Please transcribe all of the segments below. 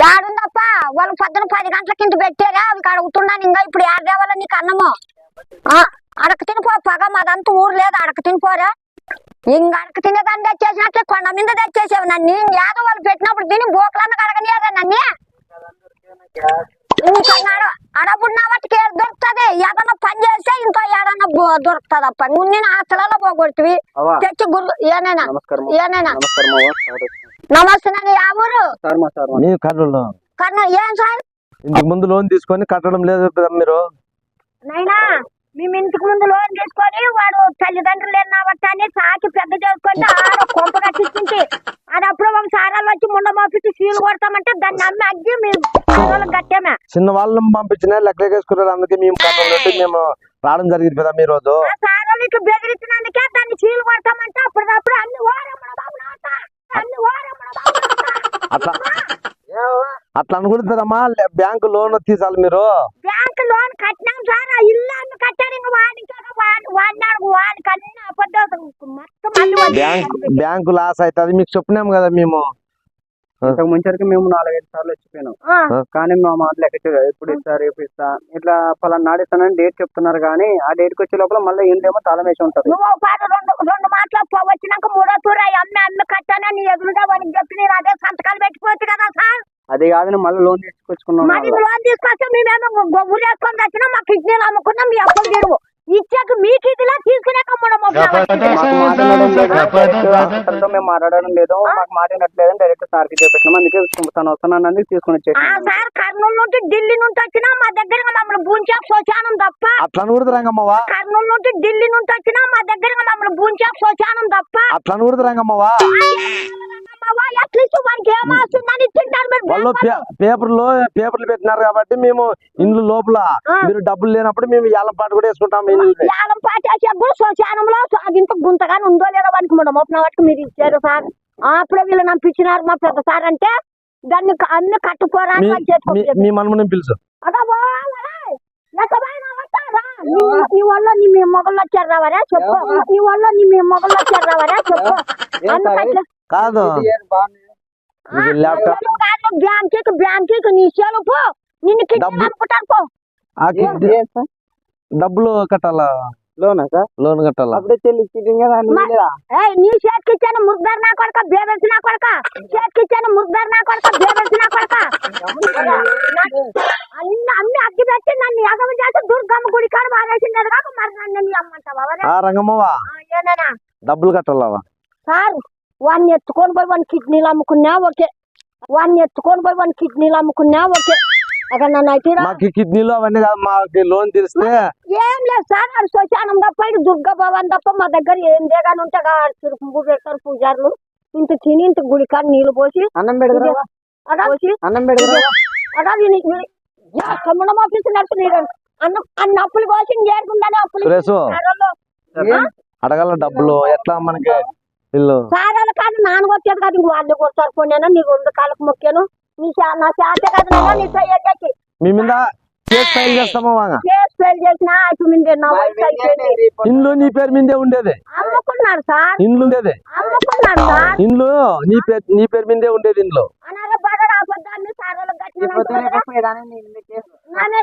యాడుందప్ప? వాళ్ళు పొద్దున పది గంటల కింద పెట్టారా అవి అడుగుతున్నాను ఇంకా ఇప్పుడు యాడ తేవాలా నీకు అన్నము? ఆ, అడక తినిపో పగ మాదంతా ఊరు లేదు అడక తినిపోరా. ఇంక అడక తినేదాన్ని తెచ్చేసినట్లే కొండ మీద తెచ్చేసావు నన్ను. యాదో వాళ్ళు పెట్టినప్పుడు తిని బోకలన్న అడగనియరా నన్ను? అడపుడు వాటికి ఏడు దొరుకుతుంది? ఏదన్నా పని చేస్తే ఇంకో ఏదన్నా దొరుకుతుంది అప్ప నువ్వు నేను పోగొట్టివి తెచ్చి గుర్రు ఏనైనా? ఏనైనా? నమస్తే యా ఊరు సార్ మా సార్ మా. మీ కర్నూలు కర్ణ ఏం సార్? ఇంతకు ముందు లోన్ తీసుకొని కట్టడం లేదు కదా మీరు? నైనా మేము ఇంటికి ముందు లోన్ తీసుకొని వాడు తల్లిదండ్రులు లేని కాబట్టి అని సాకి పెద్ద చేసుకుంటే ఆడ కొంప కట్టించింది. అది అప్పుడు ఒక సారాలు వచ్చి ముండ మోపించి సీలు కొడతామంటే దాన్ని నమ్మి అగ్గి మేము సారాలకు కట్టామే. చిన్న వాళ్ళని పంపించిన లెక్కలేసుకున్నారు అందుకే మేము మేము రావడం జరిగింది కదా మీ రోజు. ఆ సారాలు ఇట్లా బెదిరించినందుకే దాన్ని సీలు కొడతామంటే అప్పటికప్పుడు అన్ని నాట. అట్లా అట్లా లే- బ్యాంకు లోన్ తీసాలి మీరు. బ్యాంక్ లోన్ కట్టినాం సార్ ఆ ఇల్లు అన్ని కట్టాడు ఇంకా వాడికి వాడి వాడినాడు వాడికి అన్ని అబద్ధాలు. మొత్తం బ్యాంక్ బ్యాంకు లాస్ అవుతుంది మీకు చెప్పినాం కదా మేము. ఇంతకు ముంచరికి మేము నాలుగైదు సార్లు వచ్చిపోయినాం. కానీ మా మాటలు ఎక్కడ ఎప్పుడు ఇస్తా రేపు ఇస్తా ఇట్లా పలానా నాడు ఇస్తానని డేట్ చెప్తున్నారు కానీ ఆ డేట్కి వచ్చే లోపల మళ్ళీ ఏందేమో తాళం వేసి ఉంటది. నువ్వు పాట రెండు రెండు మాటలు వచ్చినాక మూడో తూర అమ్మి అమ్మి కట్టానే నీ ఎదురుగా వాడికి చెప్పి నేను అదే సంతకాలు పెట్టిపోవచ్చు కదా సార్. అది కాదని మళ్ళీ లోన్ తీసుకొచ్చుకున్నాం లోన్ తీసుకొస్తే మేమేమో గొవ్వులు వేసుకొని వచ్చినా మా కిడ్నీలు అమ్ముకున్నాం మీ అప్పులు తీరువు. ఇచ్చాక మీ కిడ్నీలా తీసుకునేక మనం మాకు మాట్లాడడం లేదు. డాక్టర్తో మేము మాట్లాడడం లేదు. మాకు మాట్లాడట్లేదు డైరెక్ట్ సార్కి చెప్పేసినాం. అందుకే తను వస్తున్నానని తీసుకుని ఆ వచ్చేసి సార్ కర్నూలు నుండి ఢిల్లీ నుంచి వచ్చినా మా దగ్గర మమ్మల్ని బూంచాకు శోచానం తప్ప అట్లా అనకూడదు రంగమ్మవా? కర్నూలు నుండి ఢిల్లీ నుంచి వచ్చినా మా దగ్గర మమ్మల్ని బూంచాకు శోచానం తప్ప అట్లా అనకూడదు వాళ్ళు పేపర్లు పేపర్లు పెట్టినారు కాబట్టి మేము ఇండ్లు లోపల. మీరు డబ్బులు లేనప్పుడు మేము ఏళ్ళ పాటు కూడా వేసుకుంటాం యాలం పాటి చెప్పు శ్మశానంలో ఇంత గుంతగానే ఉందో లేదో వానికి మనం మొప్పన వాటికి మీరు ఇచ్చారు సార్. ఆ, అప్పుడే వీళ్ళు నంపించినారు మా పెద్ద సార్ అంటే దాన్ని అన్ని కట్టుకోరా మీ- వాళ్ళు చేతికి మీ- మీ మనమని పిలుచు అదా పోవాలా? ఎక్కడైనా వస్తారా? నీ- నీ వల్ల నీ మీ మొగలు వచ్చారు రావరా చెప్పు. నీ వల్ల నీ మీ మొగలు వచ్చారు రావరా చెప్పు. అందుకట్లా కాదు. ఇది ల్యాప్టాప్ బ్యాంకీకి బ్యాంకీకి నీ సెలవు నిన్ను కిడ్నీ డబ్బు- అనుకుంటాను పో. ఆ డబ్బులు కట్టాలా? లోనా సార్? లోన్ కట్టాలా? అప్పుడే చెల్లి చికెన్ కదా నీ చేతికి ఇచ్చాను ముర్దర్ నా కొడక బేబెల్సి నా కొడక. చేతికి ఇచ్చాను ముర్దర్ నా కొడక బేబెల్సి నా కొడక. అన్ని అన్ని అగ్గి పెట్టి నన్ను ఎగవ చేసి దుర్గమ్మ గుడి కాడ కాక మరి నన్ను నీ అమ్మంటావా వరే? ఆ రంగమ్మవా డబ్బులు కట్టాలవా? సార్ వాడిని ఎత్తుకొని పోయి వాడిని కిడ్నీలు అమ్ముకున్నా ఓకే వాడిని ఎత్తుకొని పోయి వాడిని కిడ్నీలు అమ్ముకున్నా ఓకే అక్కడ నన్ను అయితే మాకు కిడ్నీలు అవన్నీ కాదు మాకు లోన్ తీరిస్తే. ఏం లేదు సార్ శ్మశానం తప్ప దుర్గా భవన్ తప్ప మా దగ్గర ఏం దేగాని తిరుపు పెడతారు పూజారులు. ఇంత తిని ఇంత గుడి కాడ నీళ్ళు పోసి అన్నం పెడతారా? అన్నం పెడతారా? అలా విని కమ్మడం ఆఫీస్ నడుపు నీరు. అన్న అన్న అప్పులు ఏడుకుండానే అప్పులు. అడగాల డబ్బులు ఎట్లా మనకి? ఇల్లు. కాదు నాన్నగొచ్చేది కాదు ఇంక వాళ్ళు కొడతారు. పోయాను నీ రెండు కాళ్ళకు మొక్కాను. నీ నా చేత కాదు నాన్న, నీ చెయ్యకి మీ మీద కేసు ఫైల్ చేస్తామా వాగా? కేసు ఫెయిల్ చేసిన మీద నా వయసు అయిపోయింది. ఇండ్లు నీ పేరు మీదే ఉండేది. అమ్ముకున్నాడు సార్. ఇండ్లు ఉండేది. అమ్ముకున్నాడు సార్. ఇండ్లు నీ పేరు నీ పేరు మీదే ఉండేది రాబోద్దాన్ని సారాలు కట్టిన నానే కేసు. నన్ను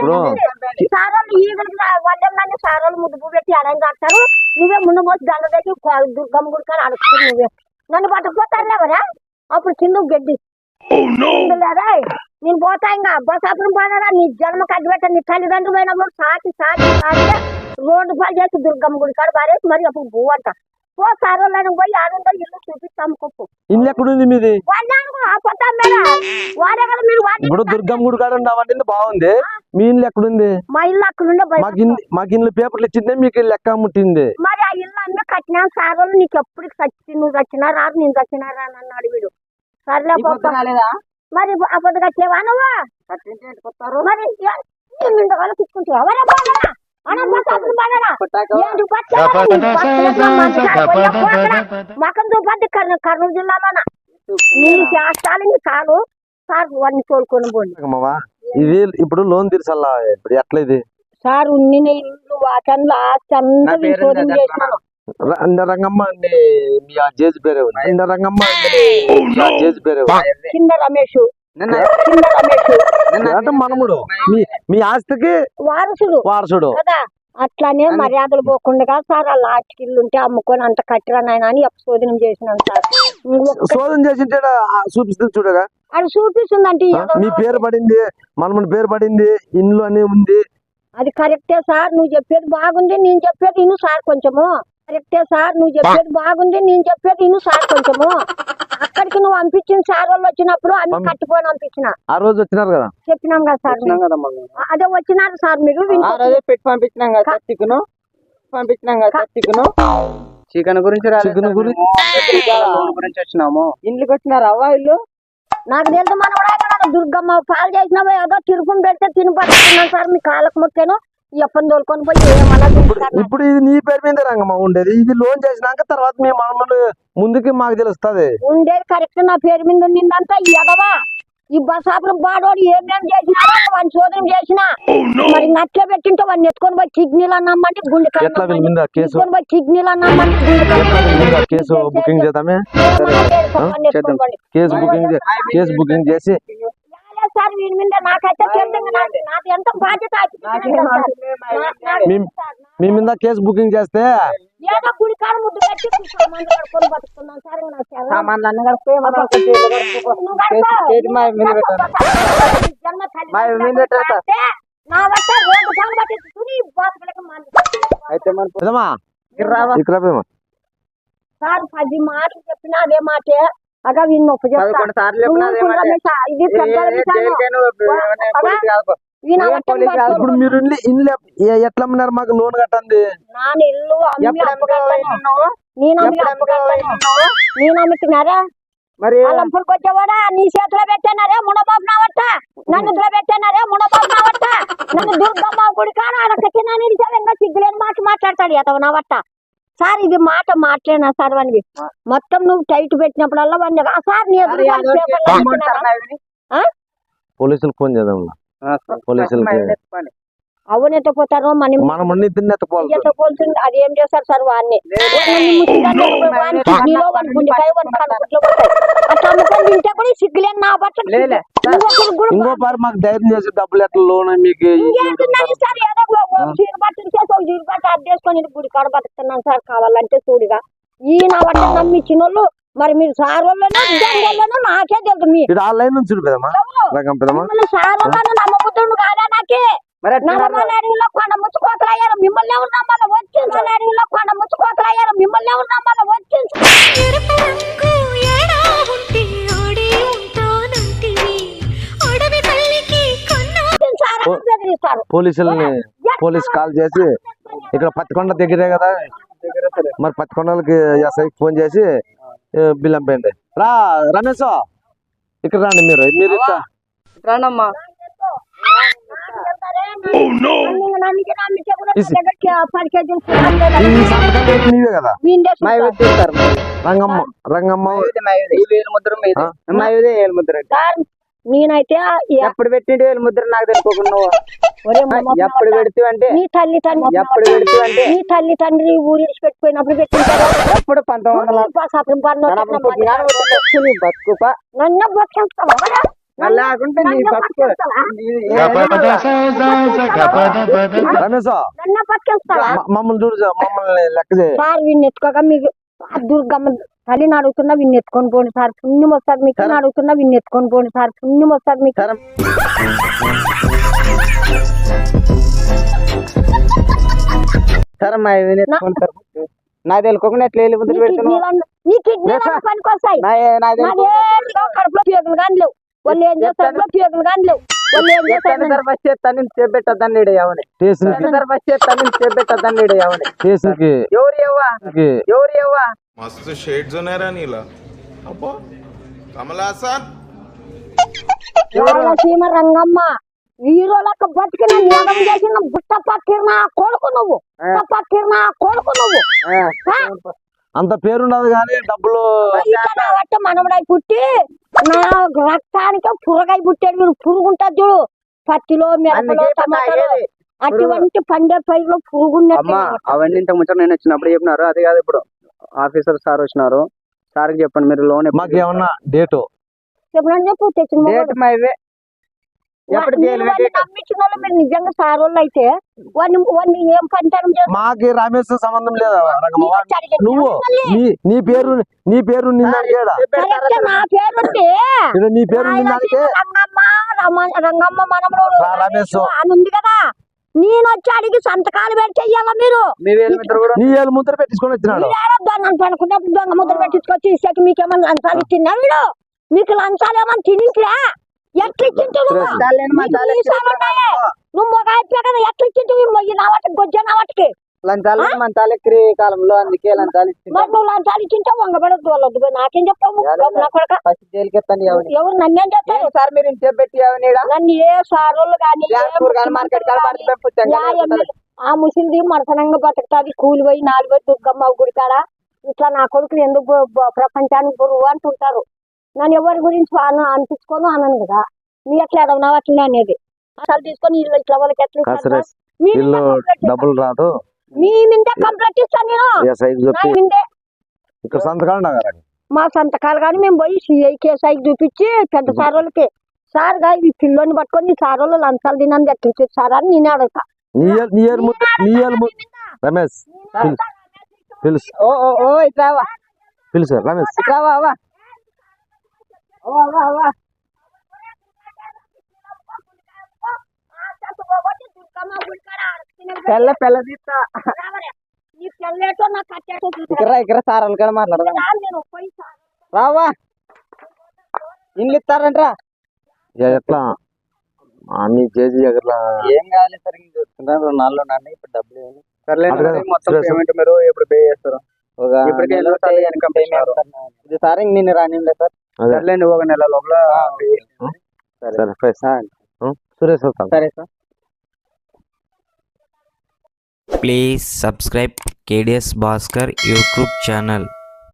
బ్రో. చేసి సారాలు ఈగలకి వాళ్ళే నన్ను సారాలు ముద్దు పెట్టి అడని రాస్తారు. నువ్వే ముందు మోసి దండ దగ్గర దుర్గమ్మ గుడికాడ అడుగుతుంది నువ్వే. నన్ను పట్టుకుపోతాను ఎవరా అప్పుడు కింద గడ్డి. లేదా. నేను పోతా ఇంకా. బస్ అప్పుడు పోనారా నీ జన్మ కట్టిపెట్ట నీ తల్లిదండ్రులు పోయినప్పుడు సాకి సాకి సాకి రోడ్డు పాలు చేసి దుర్గమ్మ గుడి కాడ పారేసి మరి అప్పుడు భూ పోయి ఆడుందో ఇల్లు కొప్పు. ఇల్లు ఎక్కడుంది మీది? ఇప్పుడు దుర్గమ్మ గుడి కాడ ఉండవంటే బాగుంది. మీ ఇల్లు ఎక్కడుంది? మా ఇల్లు అక్కడ ఉండే బయట మాకు ఇల్లు ఇల్లు పేపర్లు ఇచ్చిందే మీకు లెక్క ముట్టింది. మరి ఆ ఇల్లు అన్నీ కట్టినా సార్ నీకు ఎప్పుడు చచ్చి నువ్వు చచ్చినా రాదు నేను చచ్చినా రా అని అన్నాడు వీడు. సర్లే పోతా. మరి అబద్ధ కట్టేవా నువ్వు? మరి తీసుకుంటావు ఎవరే బాగా మకం చూపద్ది కర్నూలు జిల్లాలోన నీ చాలు సార్ వాడిని తోలుకొని పోండి ఇది ఇప్పుడు లోన్ తీర్చాలా ఇప్పుడు ఎట్లా ఇది సార్ ఉన్ని ఇల్లు వాటన్లు ఆస్తి అంతా నేను శోధన చేసినాను ర- అంద రంగమ్మ అండి మీ ఆ జేజ్ పేరే ఉంది రంగమ్మ జేజ్ పేరే ఉంది కింద రమేష్ మనముడు? మీ మీ ఆస్తికి వారసుడు. వారసుడు. కదా? అట్లానే మర్యాదలు పోకుండా సార్ ఆ లాస్ట్ ఇల్లు ఉంటే అమ్ముకొని అంత కట్టిరా నాయన అని శోధనం చేసినాను సార్. శోధన చేసింటే చూపిస్తుంది చూడగా అది చూపిస్తుందంటే మీ పేరు పడింది మనముడి పేరు పడింది ఇండ్లు అని ఉంది. అది కరెక్టే సార్ నువ్వు చెప్పేది బాగుంది నేను చెప్పేది ఇను సార్ కొంచెము. కరెక్టే సార్ నువ్వు చెప్పేది బాగుంది నేను చెప్పేది ఇను సార్ కొంచెము. అక్కడికి నువ్వు పంపించిన సార్ వాళ్ళు వచ్చినప్పుడు అన్ని కట్టుకొని పంపించిన. ఆ రోజు వచ్చినారు కదా? చెప్పినాం కదా సార్ వచ్చినాం కదా మళ్ళీ అదే వచ్చినారు సార్ మీరు ఆ రోజే పెట్టి పంపించినాం కదా సార్ చికెన్ పంపించినాం కదా సార్ చికెన్ చికెన్ గురించి రాలేదు చికెన్ సార్ గురించి- మేము. లోన్ గురించి వచ్చినాము. ఇంట్లోకి వచ్చినారు అవ్వ ఇల్లు? నాకు తెలుసు మనం దుర్గమ్మ పాలు చేసినావో ఏదో తిరుపుని పెడితే తిని పట్టుకున్నాను సార్ మీ కాళ్ళకు మొక్కాను. ఎప్పని తోలుకొని పోయి ఏమన్నా ఇప్పుడు ఇది నీ పేరు మీద రంగమ్మ ఉండేది. ఇది లోన్ చేసినాక తర్వాత మీ మనములు ముందుకి మాకు తెలుస్తుంది. ఉండేది కరెక్ట్ నా పేరు మీద నిందంతా ఎగవా ఈ బసాపురం బాడోడు ఏమేం చేసినారో వాడిని శోధన చేసిన మరి నట్లే పెట్టింటే వాడిని ఎత్తుకొని పోయి కిడ్నీలు అన్నామంటే గుండె ఎత్తుకొని పోయి కిడ్నీలు అన్నామంటే గుండె కేసు బుకింగ్ చేద్దామే? చేద్దాం. కేసు బుకింగ్ కేసు బుకింగ్ చేసి సార్ వీడి మీద నాకైతే నాకు ఎంత బాధ్యత మీ- మీద కేసు బుకింగ్ చేస్తే ఏదో గుడి కాడ ముద్దు పెట్టి సామాన్లు కడుక్కొని బతుకుతున్నాను సార్ ఇంకా నాకు చాలా- సామాన్లు అన్ని కలిపి మనం ఒక చేతిలో కలుపుకో. నువ్వు చేతి- కడుక్కో. చేతి మా మీద పెట్టాలి. జన్మ తల్లి మా మీద పెట్టాలి సార్. అంటే నా వద్ద రెండు సార్లు పట్టి తుని బాతులకు మంది అయితే మన పెదమా రావా? ఇక్కడ రాపేమా. సార్ పది మాటలు చెప్పినా అదే మాటే. అగా వీళ్ళు. పడుతున్నాడు. ఇప్పుడు మీరు ఇల్లు ఎట్లా అమ్మినారు మాకు లోన్ కట్టండి? మరి అలంపురికి వచ్చేవాడా? నీ చేతిలో పెట్టానారే? మునబాబు నావట్ట? నన్ను ఇందులో పెట్టానారే? మునబాబు నావట్ట? నన్ను దుర్గమ్మ గుడి కాడ అడగచ్చి నన్ను ఇంకా సిగ్గులేని మాట మాట్లాడతాడు అతను నావట్ట. సార్ ఇది మాట మాట్లాడినా సార్ వాడివి మొత్తం నువ్వు టైట్ పెట్టినప్పుడల్లా వాడిని ఆ సార్ నీ ఎదురు నాయని. పోలీసులకు ఫోన్ చేద్దాం ఆ, సార్. పోలీసులకి. ఎత్తపోతారో మన మనం అన్ని తిన్న ఎత్తపోవాలి ఎత్తపోతుంది అది ఏం చేస్తారు సార్ వాడిని? వాడిని ముట్టుకొని వాడిని కిడ్నీలో వాడి గుండెకాయ వాడి కడుపుట్లో పోతాయి అట్లా అమ్ముకొని తింటే కూడా ఈ సిగ్గులేని నా లేలే. ఇంకో మాకు ధైర్యం చేసి డబ్బులు ఎట్లా లోన్ మీకు సార్? ఏదో ఒక- ఒక చీర అడ్డేసుకొని గుడి కాడ బతుకుతున్నాను సార్ కావాలంటే చూడిగా. ఈయన బట్ట నమ్మిచ్చిన వాళ్ళు మరి మీరు సార్ వాళ్ళనో నాకే తెలుసు. మీ ఆన్లైన్ నుంచి సార్ వాళ్ళని నమ్మబుద్ధుడు కాదా నాకే? కొండ మిమ్మల్ని ఎవరు నమ్మాలి? కొండ మిమ్మల్ని ఎవరు నమ్మాలి? పోలీసుల్ని పోలీస్ కాల్ చేసి ఇక్కడ పత్తికొండ దగ్గరే కదా. మరి పత్తికొండలకి ఎస్ఐకి ఫోన్ చేసి బిల్ పంపండి రా రమేష్ ఇక్కడ రండి మీరు. మీరు రానమ్మా పెట్టి నీవే కదా. రంగమ్మ రంగమ్మ ఈ వేలు ముద్ర మీద. ఆ? మా ఇదే వేలు ముద్ర నేనైతే ఎప్పుడు పెట్టింటి వేలు ముద్ర నాకు తెలుసుకోకుండా ఎప్పుడు పెడితే అంటే నీ తల్లి తండ్రి ఎప్పుడు పెడితే అంటే నీ తల్లి తండ్రి ఊరి పెట్టిపోయినప్పుడు పెట్టింటారు ఎప్పుడు నన్ను మ- మమ్మల్ని చూడు మమ్మల్ని లెక్క చేయి. మీకు ఆ దుర్గమ్మ తల్లిని అడుగుతున్నా వీడిని ఎత్తుకొని పోండి సార్ పుణ్యం వస్తుంది మీకు అని అడుగుతున్నా వీడిని ఎత్తుకొని పోండి సార్ పుణ్యం వస్తుంది మీకు సరే మా నాకు తెలుసుకోకుండా ఎట్లా కిడ్నీలు పనికొస్తాయి కడుపులో కానీ లేవు వాళ్ళు ఏం చేస్తారు కానీ లేవు చేపెట్టద్దని ఎవరు ఎవరు ఎవ్వా मस्त शेड जो नाही राणीला अप्पा कमला असा రాయలసీమ రంగమ్మ హీరోలకు బతికిన నియమం చేసిన బుట్ట పక్కిన కొడుకు నువ్వు బుట్ట పక్కిన కొడుకు నువ్వు ఆ, ఆ? అంత పేరుండదు కానీ డబ్బులు ఇక్కడ బట్ట మనవడై పుట్టి నా రక్తానికి పురగాయ పుట్టాడు మీరు పురుగు ఉంటుంది చూడు పత్తిలో మిరపలో అందుకే టమాటాలో తాగేది. అటువంటి పండే పైరులో పురుగు ఉన్నట్టు అమ్మా అవన్నీ ఇంత ముంచట నేను వచ్చినప్పుడు చెప్పినారు అది కాదు ఇప్పుడు ఆఫీసర్ సార్ వచ్చినారు. సార్కి చెప్పండి మీరు లోన్ మాకు ఏమన్నా డేటు? చెప్పిన చెప్పు తెచ్చిన డేట్ మా ఇవే ఎప్పుడు జైలు పెట్టేట నమ్మించిన వాళ్ళు మీరు నిజంగా సార్ వాళ్ళు అయితే వాడిని వాడిని ఏం పంటనం చేస్తారు మాకి రమేష్ సంబంధం లేదా? నువ్వు నీ నీ పేరు నీ పేరు నా పేరు ఉంటే ఇది నీ పేరు రంగమ్మ రమ- రంగమ్మ మనముడు రా రమేష్. అని ఉంది కదా. నేను వచ్చి అడిగి సంతకాలు పెట్టి చెయ్యాలా మీరు? నీ ముద్ర పెట్టించుకొని వచ్చినాడు. మీరేడో దొంగ అనుకున్నప్పుడు దొంగ ముద్ర పెట్టించుకొచ్చి ఇచ్చాక మీకేమన్నా లంచాలు ఇచ్చిందా వీడు? మీకు లంచాలు ఏమన్నా తినించలే ఎట్లా ఇచ్చింటు నువ్వు? మొగ అయిపోయా కదా ఎట్లా ఇచ్చింటు మొయ్యి నావటికి గొజ్జ నావటికి లంచాలు మంచాలు ఎక్కిరి కాలంలో అందుకే లంచాలు ఇచ్చింది మరి నువ్వు లంచాలు ఇచ్చింటే వంగబడద్దు పోయి నాకేం చెప్తావు? నా కొడక ఫస్ట్ జైలుకి ఎత్తాను ఎవరు ఎవరు నన్నేం చెప్తారు? సార్ మీరు ఇంత పెట్టి నన్ను ఏ సారోళ్ళు కానీ ఏ మార్కెట్. ఆ ముసింది మడతనంగా బతుకుతాది. కూలి పోయి నాలుగు పోయి దుర్గమ్మ గుడి కాడ. ఇట్లా నా కొడుకులు ఎందుకు ప్రపంచానికి బరువు అంటుంటారు? నన్ను ఎవరి గురించి అన అనిపించుకోను అనను కదా. మీ ఎట్లా ఎడవనావు అట్లనే అనేది. అసలు తీసుకొని వీళ్ళు ఇట్లా వాళ్ళకి ఎట్లా డబ్బులు రాదు. మీ మిందే కంప్లైంట్ ఇస్తాను నేను. ఇక్కడ సంతకాలు నగర మా సంతకాలు కానీ మేము పోయి సిఐ కేసాయికి చూపించి పెద్ద సార్ వాళ్ళకి సార్గా ఈ పిల్లోని పట్టుకొని సార్ వాళ్ళు లంచాలు తినంది ఎట్లా ఇచ్చారు సార్ అని నేనే అడుగుతా. రమేష్ పిలుసు. ఓ ఓ ఓ ఇట్రావా పిలుసు రమేష్. ఇట్రావా పెళ్ళ పెళ్ళ తీస్తా ఇక్కడ ఇక్కడ సార్ మాట్లాడదాం. సార్. రావా. ఇల్లు ఇస్తారంట్రా ఏ- ఎట్లా? ఆ, నీ చేసి ఎట్లా ఏం కావాలి సార్ ఇంక చూస్తున్నారు. రెండు నాలుగు నాన్న ఇప్పుడు డబ్బులు ఏమి సర్లే అడగదు. మొత్తం సరే, సరే. పేమెంట్ మీరు ఎప్పుడు పే చేస్తారు? ఒక. సార్. ఇది సార్ ఇంక నేను రానిలే సార్. అదే. సర్లేండి ఒక నెల లోపల pay చేయండి. సరే ఫైస్ సురేష్ సరే sir. Please subscribe KDS Bhaskar YouTube channel